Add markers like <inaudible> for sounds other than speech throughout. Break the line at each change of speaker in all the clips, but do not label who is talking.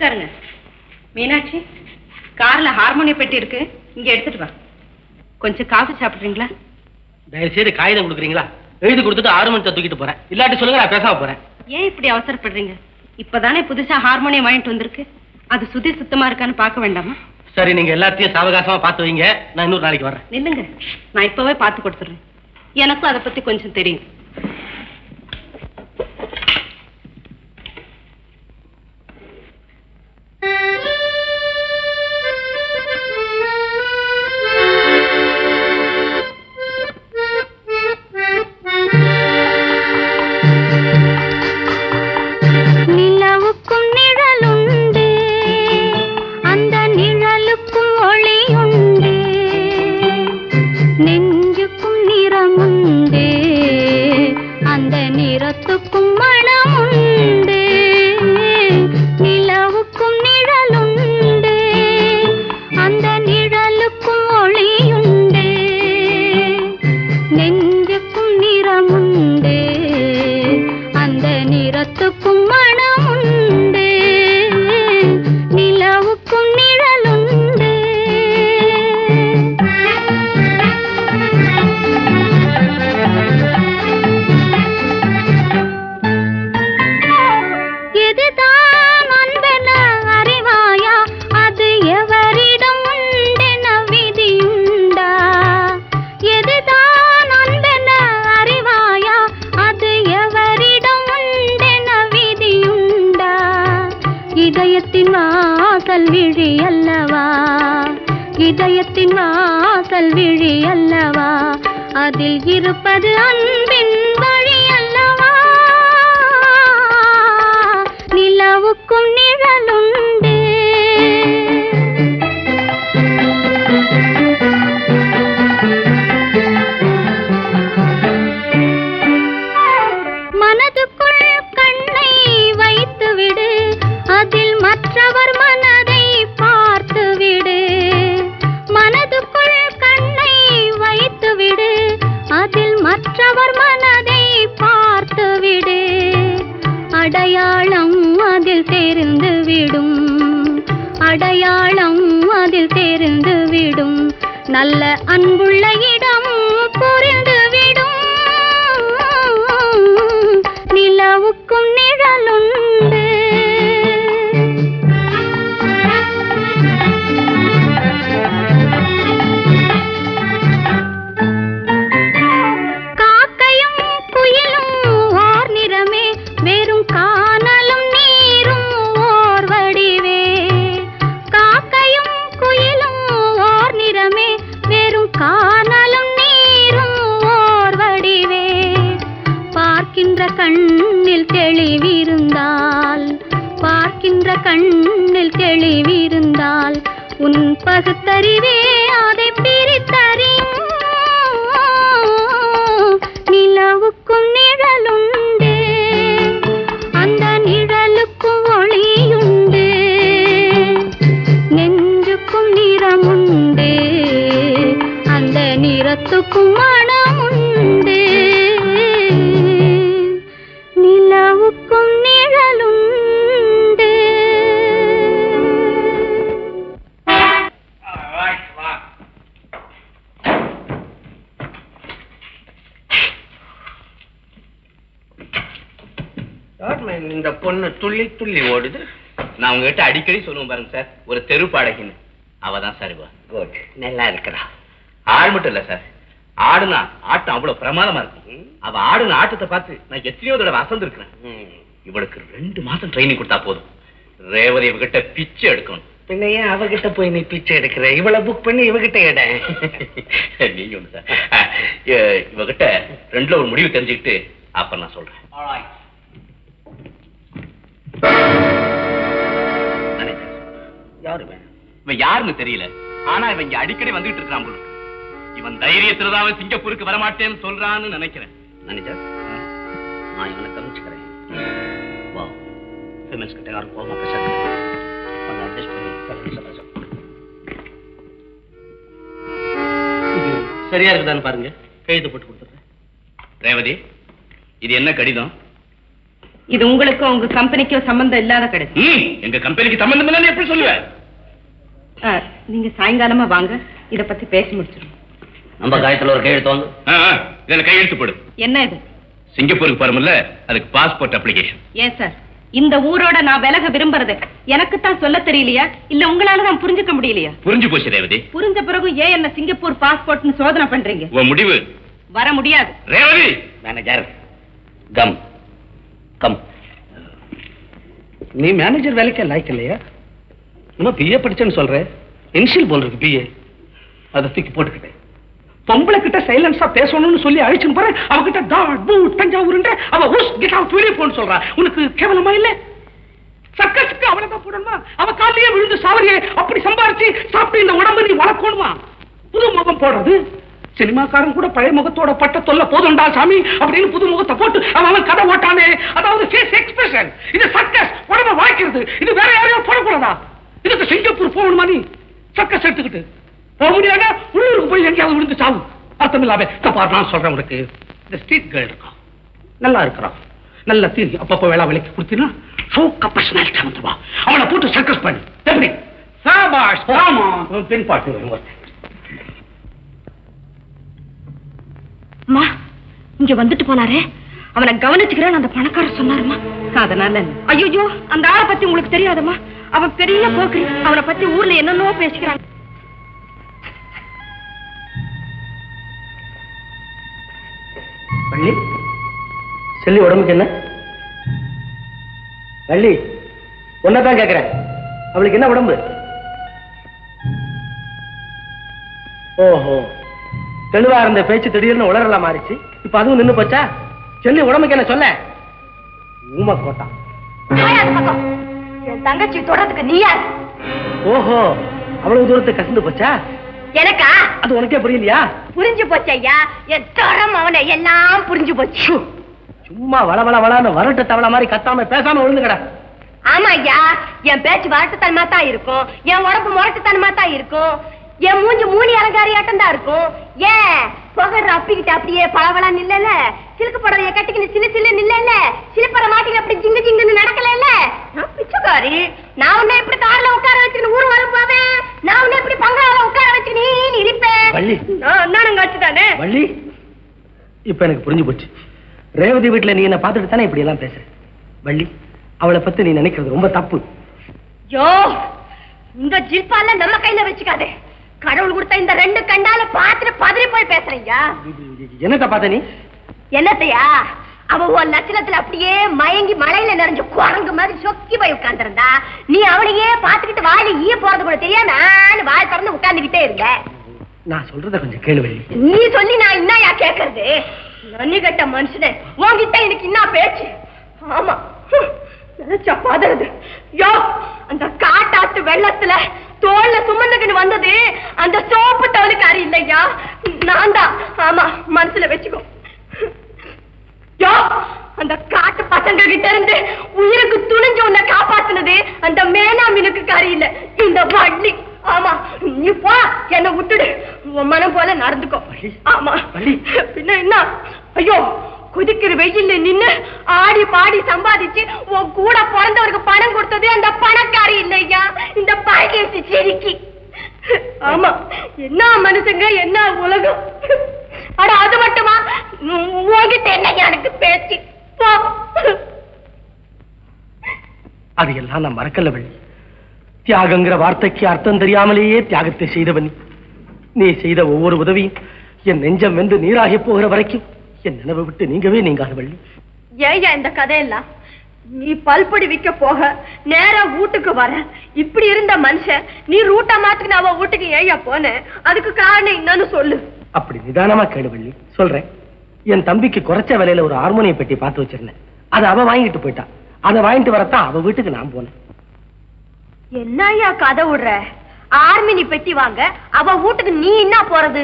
உட்காருங்க. மீனாட்சி கார்ல ஹார்மோனிய பெட்டி இருக்கு. இங்க எடுத்துட்டு வா. கொஞ்சம் காஃபி சாப்பிடுறீங்களா?
தயவு செய்து காகிதம் கொடுக்குறீங்களா? எழுதி கொடுத்துட்டு ஆறு மணி தூக்கிட்டு போறேன். இல்லாட்டி சொல்லுங்க நான் பேசாம போறேன்.
ஏன் இப்படி அவசரப்படுறீங்க? இப்பதானே புதுசா ஹார்மோனியம் வாங்கிட்டு வந்திருக்கு. அது சுதி சுத்தமா இருக்கான்னு பார்க்க வேண்டாமா?
சரி நீங்க எல்லாத்தையும் சாவகாசமா பார்த்து வைங்க. நான் இன்னொரு நாளைக்கு வரேன்
நில்லுங்க. நான் இப்பவே பார்த்து கொடுத்துறேன் எனக்கும் அதை பத்தி கொஞ்சம் தெரியும்.
நிறத்துக்கும் மனமுண்டு விழி அல்லவா? அதில் இருப்பது அன்பின் வழி அல்லவா? நிலவுக்கும் நிழலும் தெளிவிருந்தால் உன் பகுத்தறிவே அதை பிரித்தறியும்
துள்ளி துள்ளி ஓடுது. நான் உங்ககிட்ட அடிக்கடி சொல்லுவேன் பாருங்க சார் ஒரு தெரு பாடகின்னு. அவ தான் சார் இவ குட் நல்லா இருக்கிறா. ஆள் மட்டும் இல்ல சார். ஆடுனா ஆட்டம் அவ்வளவு பிரமாதமா இருக்கும். அவ ஆடுன ஆட்டத்தை பார்த்து நான் எத்தனையோ தடவை அசந்து இருக்கிறேன் இவளுக்கு ரெண்டு மாசம் ட்ரைனிங் கொடுத்தா போதும். ரேவதி இவகிட்ட பிச்சை எடுக்கணும்.
பின்ன ஏன் அவகிட்ட போய் நீ பிச்சை எடுக்கிற? இவளை புக் பண்ணி இவகிட்ட எட. <laughs>
நீங்க ஒண்ணு சார். இவகிட்ட ரெண்டுல ஒரு முடிவு தெரிஞ்சுக்கிட்டு அப்ப நான் சொல்றேன்.
யாரு
இவன்? யாருன்னு தெரியல. ஆனா இவன் இங்க அடிக்கடி வந்துட்டு இருக்கான் போல இருக்கு. இவன் தைரியத்துல தான் சிங்கப்பூருக்கு வரமாட்டேன்னு சொல்றான்னு நினைக்கிறேன்.
மேனேஜர் நான் இவனை கவனிச்சுக்கிறேன். வா. ஃபேமஸ் கிட்ட யாரும் போகாம பேசாத கொஞ்சம் அட்ஜஸ்ட் பண்ணி சொல்ல
இது சரியா இருக்குதான்னு பாருங்க. கையெழுத்து போட்டு கொடுத்துறேன்
ரேவதி இது என்ன கடிதம்?
இது உங்களுக்கும் உங்க கம்பெனிக்கும் சம்பந்தம் இல்லாத கிடையாது
ம், எங்க கம்பெனிக்கு சம்பந்தம் இல்லைன்னு எப்படி சொல்லுவேன்
நீங்க சாயங்காலமா வாங்க. இத பத்தி பேசி முடிச்சிருவோம்.
நம்ம காயத்துல ஒரு கையெழுத்து
ஆ, இதுல கையெழுத்து போடு.
என்ன இது?
சிங்கப்பூருக்கு போறோம்ல அதுக்கு பாஸ்போர்ட் அப்ளிகேஷன்
ஏன் சார்? இந்த ஊரோட நான் விலக விரும்புறது எனக்கு தான் சொல்ல தெரியலையா? இல்ல உங்களால தான் புரிஞ்சுக்க முடியலையா?
புரிஞ்சு போச்சு ரேவதி.
புரிஞ்ச பிறகு ஏன் என்ன சிங்கப்பூர் பாஸ்போர்ட்னு சோதனை பண்றீங்க?
உன் முடிவு.
வர முடியாது.
ரேவதி!
மேனேஜர் கம் கம்
நீ மேனேஜர் வேலைக்கே லாய்க்கு இல்லையா இன்னும் பிஏ படிச்சேன்னு சொல்றேன் இன்ஷியல் போல் இருக்கு பிஏ அதை தூக்கி போட்டுக்கிட்டேன். பொம்பளை கிட்ட சைலன்ஸா பேசணும்னு சொல்லி அழிச்சுன்னு போறேன். அவகிட்ட டாட் பூட் தஞ்சாவூருன்ற. அவ ஊஸ் கெட் அவுட் வெளியே போன்னு சொல்றா. உனக்கு கேவலமா இல்ல? சர்க்கஸுக்கு அவளை போடணுமா? அவ காலையே விழுந்து சாவரியே அப்படி சம்பாரிச்சு சாப்பிட்டு இந்த உடம்பு நீ வளர்க்கணுமா? புது முகம் போடுறது. சினிமாக்காரன் கூட பழைய முகத்தோட பட்ட தொல்ல போதும்டா சாமி. அப்படின்னு புது முகத்தை போட்டு அவன் அவன் கதை ஓட்டானே. அதாவது ஃபேஸ் எக்ஸ்பிரஷன் இது சர்க்கஸ். உடம்ப வாய்க்கிறது. இது வேற யாரையும் போடக்கூடாதா? இதுக்கு சிங்கப்பூர் போகணுமா நீ? சர்க்கஸ் எடுத்துக்கிட்டு போக முடியாத உள்ளூருக்கு போய் எங்கேயாவது விழுந்து சாவு அர்த்தம் இல்லாம தப்பார் நான் சொல்றேன் உனக்கு. இந்த ஸ்ட்ரீட் கேர்ள் இருக்கான். நல்லா இருக்கிறான். நல்ல தீர்வு அப்பப்போ வேளா வேலைக்கு கொடுத்தீங்கன்னா சோக்க பர்சனாலிட்டி வந்துருவா அவனை போட்டு சர்க்கஸ் பண்ணு. எப்படி? சாபாஷ் ஆமா. பின்பாட்டு
அம்மா இங்க வந்துட்டு போனாரே. அவனை கவனிச்சுக்கிறேன் அந்த பணக்காரர் சொன்னாருமா? அதனால. ஐயோ அந்த ஆளை பத்தி உங்களுக்கு தெரியாதம்மா? அவன் பெரிய போக்கு அவனை பத்தி ஊர்ல என்னென்னவோ பேசிக்கிறாங்க.
வள்ளி செல்லி உடம்புக்கு என்ன? வள்ளி தான் கேக்குறேன். அவளுக்கு என்ன உடம்பு? ஓஹோ தெளிவா இருந்த பேச்சு திடீர்னு உளறலாம் மாறிச்சு. இப்ப அதுவும் நின்னு போச்சா? செல்லி உடம்புக்கு என்ன சொல்ல. ஊமை கோட்டா
என் தங்கச்சி தொடறதுக்கு நீ யார்?
ஓஹோ அவ்வளவு தூரத்துக்கு கசந்து போச்சா?
எனக்கா?
அது உனக்கே புரியலையா?
புரிஞ்சு போச்சு ஐயா. என் தரம் அவனை எல்லாம் புரிஞ்சு போச்சு.
சும்மா வள வள வளன்னு வரட்டு தவளை மாதிரி கத்தாம பேசாம விழுந்துங்கடா
ஆமா ஐயா என் பேச்சு வரட்டுத்தனமா தான் இருக்கும். என் உடம்பு முரட்டுத்தனமா தான் இருக்கும். என் மூஞ்சி மூணி அலங்காரியாட்டம் தான் இருக்கும். ஏன்? புகர் அப்பிக்கிட்டு அப்படியே பளபளா நில்லல? சிலுக்கு புடவைய கட்டிக்கிட்டு சிலு சிலு நில்லல? சிலுப்பற மாட்டிக்கு அப்படி ஜிங்கு ஜிங்குன்னு நடக்கல பிச்சைக்காரி. நான் உன்னை இப்படி கார்ல உட்கார வச்சுக்கிட்டு ஊர் வரும் போவேன் நான் உன்னை இப்படி பங்களால உட்கார வச்சுக்கிட்டு நீ இருப்பேன்.
வள்ளி.
நானுங்க வச்சுதானே
வள்ளி இப்ப எனக்கு புரிஞ்சு போச்சு. ரேவதி வீட்டுல நீ என்ன பார்த்துட்டு தானே இப்படி எல்லாம் பேசுற? வள்ளி அவளை பத்தி நீ நினைக்கிறது ரொம்ப தப்பு.
யோ இந்த ஜில்பால நம்ம கையில வச்சுக்காதே. கடவுள் கொடுத்த இந்த ரெண்டு கண்டால பாத்துட்டு பதறி போய் பேசுறீங்க.
என்னத்த பார்த்த நீ?
என்னத்தையா? அவ உன் லட்சணத்துல அப்படியே மயங்கி மழையில நிறைஞ்சு குரங்கு மாதிரி சொக்கி போய் உட்கார்ந்திருந்தா நீ அவனையே பாத்துக்கிட்டு வாயில ஈய போறது கூட தெரியாம நான் வாய் திறந்து உட்கார்ந்துகிட்டே இருந்த.
நான் சொல்றத கொஞ்சம் கேளு வள்ளி
நீ சொல்லி நான் என்னயா கேக்குறது? நன்னி கட்ட மனுஷனே உன்கிட்ட எனக்கு என்ன பேச்சு? ஆமா நினைச்சா பதறது யோ அந்த காட்டாத்து வெள்ளத்துல தோல்ல சுமந்துக்கிட்டு வந்தது அந்த சோப்பு தவளுக்காரி இல்லையா? நான் தான். ஆமா மனசுல வச்சுக்கோ. அந்த காட்டு பசங்க கிட்ட இருந்து உயிருக்கு துணிஞ்சு உன்னை காப்பாத்துனது அந்த மேனா மினுக்கு காரி இல்ல இந்த வள்ளி. ஆமா நீ போ என்ன விட்டுடு. உன் மனம் போல நடந்துக்கோ. ஆமா. பின்ன என்ன? ஐயோ குதிக்கிற வெயில்ல நின்னு ஆடி பாடி சம்பாதிச்சு உன் கூட பிறந்தவருக்கு பணம் கொடுத்தது அந்த பணக்காரி இல்லையா? இந்த பாகேசி செருக்கி. ஆமா. என்ன மனுஷங்க என்ன உலகம் அட அது மட்டுமா உன் உன்கிட்ட என்ன எனக்கு பேச்சு போ
அது எல்லாம் நான் மறக்கல வள்ளி. தியாகங்கிற வார்த்தைக்கு அர்த்தம் தெரியாமலேயே தியாகத்தை செய்தவன் நீ. செய்த ஒவ்வொரு உதவியும் என் நெஞ்சம் வெந்து நீராகி போகிற வரைக்கும் என் நினைவை விட்டு நீங்கவே நீங்காத வள்ளி.
ஏய்யா இந்த கதையெல்லாம்? நீ பல்பொடி விற்க போக நேரா வீட்டுக்கு வர. இப்படி இருந்த மனுஷன் நீ ரூட்டா மாத்துக்கு அவ வீட்டுக்கு ஏய்யா போன? அதுக்கு காரணம் என்னன்னு சொல்லு.
அப்படி நிதானமா கேளு வள்ளி. சொல்றேன். என் தம்பிக்கு குறைச்ச விலையில ஒரு ஹார்மோனியம் பெட்டி பார்த்து வச்சிருந்தேன். அதை அவ வாங்கிட்டு போயிட்டான். அதை வாங்கிட்டு வரத்தான் அவ வீட்டுக்கு நான் போனேன்.
என்னய்யா கதை விடுற? ஆர்மினி பெட்டி வாங்க அவ வீட்டுக்கு நீ என்ன போறது?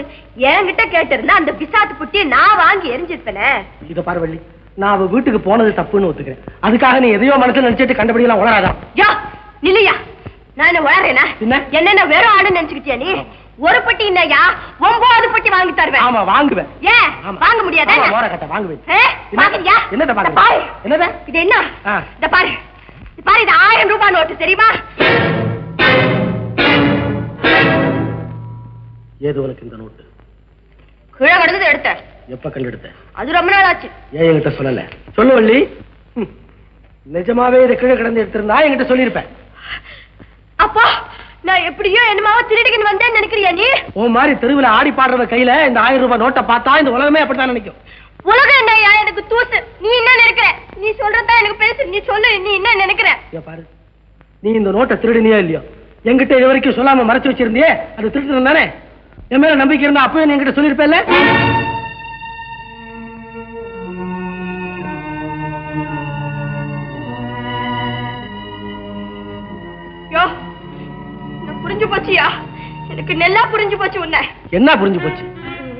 என்கிட்ட கேட்டிருந்தா அந்த பிசாத்து புட்டியை நான் வாங்கி எரிஞ்சிருப்பேனே.
இத பாரு வள்ளி நான் அவ வீட்டுக்கு போனது தப்புன்னு ஒத்துக்கிறேன். அதுக்காக நீ எதையோ மனசுல நினைச்சிட்டு கண்டபடி எல்லாம் உளராதா
யோ நில்லையா நான் என்ன உளறேனா?
என்ன?
என்னென்ன வெறும் ஆடு நினைச்சுக்கிட்டியா நீ? ஒரு பட்டி என்னய்யா ஒன்பது பட்டி வாங்கி தருவேன்.
ஆமா வாங்குவேன்.
ஏன். வாங்க முடியாதா
வாங்குவேன்?
வாங்குறியா? பாரு.
என்னத?
இது என்ன. இத பாரு. இது பாரு இது ஆயிரம் ரூபாய் நோட்டு தெரியுமா?
ஏது உனக்கு இந்த நோட்டு?
கீழே கிடந்தது எடுத்தேன்.
எப்ப கண்டெடுத்த
அது ரொம்ப நாள் ஆச்சு.
ஏன் என்கிட்ட சொல்லல? சொல்லு வள்ளி. நிஜமாவே இதை கீழே கிடந்து எடுத்திருந்தா என்கிட்ட சொல்லியிருப்பேன்.
அப்பா நான் எப்படியோ என்னமாவோ திருடிக்கின்னு வந்தேன்னு நினைக்கிறியா நீ?
உன் மாதிரி தெருவில் ஆடி பாடுறவ கையில இந்த ஆயிரம் ரூபாய் நோட்டை பார்த்தா இந்த உலகமே அப்படித்தான் நினைக்கும்.
உலகம் என்னய்யா எனக்கு தூசு. நீ என்ன நினைக்கிற? நீ சொல்றதா எனக்கு பேசு. நீ சொல்லு. நீ என்ன நினைக்கிற?
பாரு. நீ இந்த நோட்டை திருடினியா இல்லையோ? என்கிட்ட இது வரைக்கும் சொல்லாம மறைச்சு வச்சிருந்தியே? அது திருட்டு தானே? என் மேல நம்பிக்கை இருந்தா அப்பவே என்கிட்ட சொல்லியிருப்பேல்ல?
போச்சு உன்னை.
என்ன புரிஞ்சு போச்சு?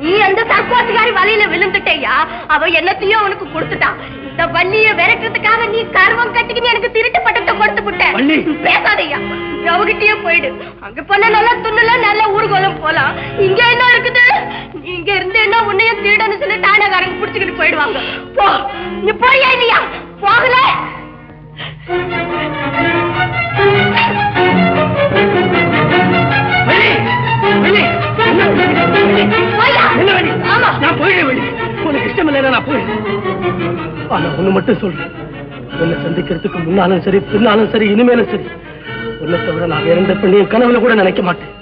நீ அந்த சர்க்கோசுகாரி வலையில விழுந்துட்டேயா? அவ என்னத்தையும் உனக்கு கொடுத்துட்டான் இந்த வள்ளிய விரட்டுறதுக்காக நீ கர்வம் கட்டிக்கிட்டு எனக்கு திருட்டு பட்டத்தை கொடுத்து விட்ட.
வள்ளி.
பேசாதய்யா அவகிட்டயே போயிடு. அங்க போனா நல்லா துண்ணுல நல்ல ஊர்கோலம் போலாம். இங்க என்ன இருக்குது? இங்க இருந்து என்ன உன்னையும் திருடன்னு சொல்லி டானகாரங்க புடிச்சுக்கிட்டு போயிடுவாங்க. போ. நீ போறியா இல்லையா? போகல.
என்ன வள்ளி?
ஆமா.
நான் போயிடுறேன் வள்ளி. உனக்கு இஷ்டம் இல்லைன்னா நான் போயிடுறேன் ஆனா ஒண்ணு மட்டும் சொல்றேன் உன்னை சந்திக்கிறதுக்கு முன்னாலும் சரி பின்னாலும் சரி இனிமேலும் சரி. உன்னை தவிர நான் வேற எந்த பெண்ணையும் கனவுல கூட நினைக்க மாட்டேன்.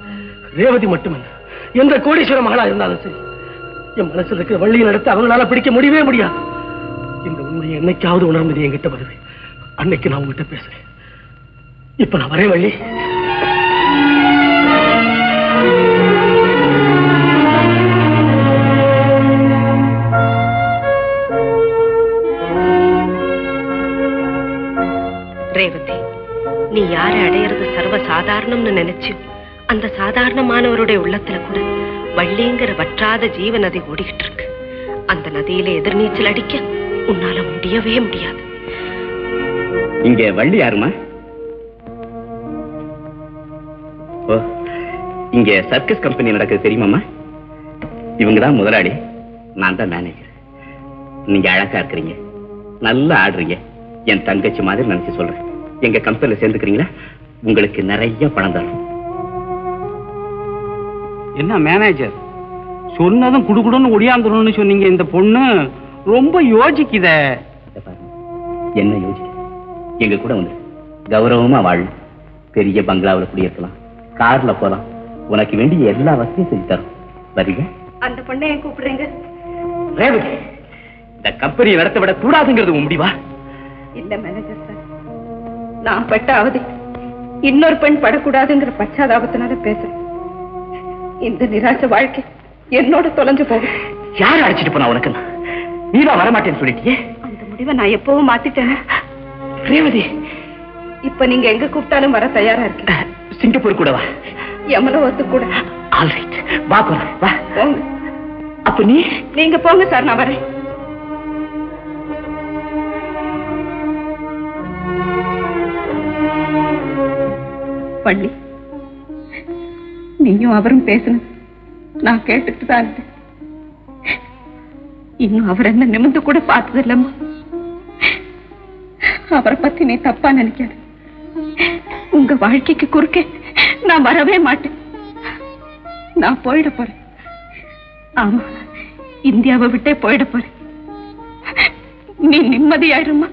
ரேவதி மட்டுமல்ல. எந்த கோடீஸ்வர மகளா இருந்தாலும் சரி என் மனசுல இருக்கிற வள்ளியை நடத்த அவங்களால பிடிக்க முடியவே முடியாது. இந்த உண்மையை என்னைக்காவது உணர்ந்தது என்கிட்ட வருது அன்னைக்கு நான் உங்ககிட்ட பேசுறேன். இப்ப நான் வரேன் வள்ளி.
ரேவதி நீ யாரை அடையிறது சர்வ சாதாரணம்னு நினைச்சு அந்த சாதாரணமானவருடைய உள்ளத்துல கூட வள்ளிங்கிற வற்றாத ஜீவ நதி ஓடிக்கிட்டு இருக்கு. அந்த நதியில எதிர்நீச்சல் அடிக்க உன்னால முடியவே முடியாது.
இங்க வள்ளி யாருமா ஓ இங்க சர்க்கஸ் கம்பெனி நடக்குது தெரியுமாமா இவங்க தான் முதலாளி நான் தான் மேனேஜர் நீங்க அழகா இருக்கிறீங்க நல்லா ஆடுறீங்க. என் தங்கச்சி மாதிரி நினைச்சு சொல்றேன். எங்க கம்பெனில சேர்ந்துக்கிறீங்களா? உங்களுக்கு நிறைய பணம் தரும்
என்ன மேனேஜர் சொன்னதும் குடுகுடுன்னு ஒடியாந்துடணும்னு சொன்னீங்க இந்த பொண்ணு. ரொம்ப யோசிக்குதே.
என்ன யோசிக்க? எங்க கூட வந்து கௌரவமா வாழ. பெரிய பங்களாவில் குடியிருக்கலாம். கார்ல போலாம். உனக்கு வேண்டிய எல்லா வசதியும் செஞ்சு தரும். வரீங்க
அந்த பொண்ணை ஏன் கூப்பிடுறீங்க?
ரேவதி இந்த கம்பெனியை நடத்த விட கூடாதுங்கிறது முடிவா?
இல்ல மேனேஜர் சார் நான் பட்ட அவதி இன்னொரு பெண் படக்கூடாதுங்கிற பச்சாதாபத்தினால பேசுறேன். இந்த நிராச வாழ்க்கை என்னோட தொலைஞ்சு போகும்.
யார் அழைச்சிட்டு போனா உனக்கு? நீதான் வரமாட்டேன்னு சொல்லிட்டியே.
அந்த முடிவை நான் எப்பவும் மாத்திட்டேன்.
ரேவதி.
இப்ப நீங்க எங்க கூப்பிட்டாலும் வர தயாரா இருக்கேன்
சிங்கப்பூர் கூட வா
யமலோகத்து கூட.
ஆல்ரைட் வா போலாம் வா.
போங்க.
அப்ப நீ?
நீங்க போங்க சார் நான் வரேன். பண்ணி. நீயும் அவரும் பேசணும் நான் கேட்டுட்டு தான் இருந்தேன். இன்னும் அவர் என்ன நிமிந்து கூட பார்த்தது இல்லம்மா அவரை பத்தி நீ தப்பா நினைக்காத. உங்க வாழ்க்கைக்கு குறுக்கே நான் வரவே மாட்டேன். நான் போயிட போறேன். ஆமா இந்தியாவை விட்டே போயிட போறேன். நீ நிம்மதியாயிருமா